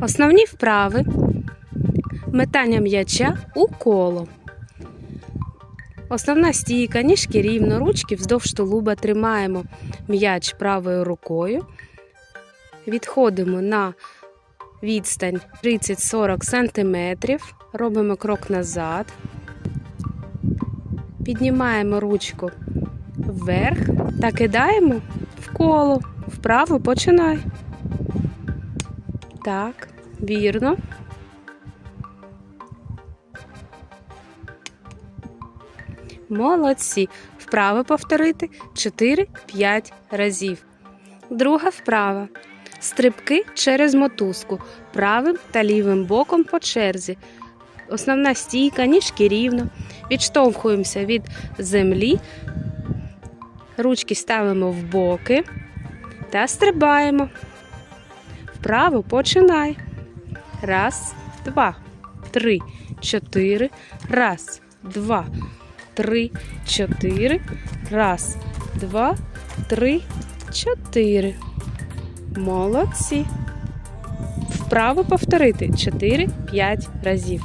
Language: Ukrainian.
Основні вправи. Метання м'яча у коло. Основна стійка, ніжки рівно, ручки вздовж тулуба тримаємо м'яч правою рукою. Відходимо на відстань 30-40 см. Робимо крок назад. Піднімаємо ручку вверх та кидаємо в коло. Вправо починай. Так, вірно. Молодці. Вправо повторити 4-5 разів. Друга вправа. Стрибки через мотузку правим та лівим боком по черзі. Основна стійка, ніжки рівно. Відштовхуємося від землі. Ручки ставимо в боки та стрибаємо. Вправо починай. Раз, два, три, чотири. Раз, два, три, чотири. Раз, два, три, чотири. Молодці. Вправо повторити 4-5 разів.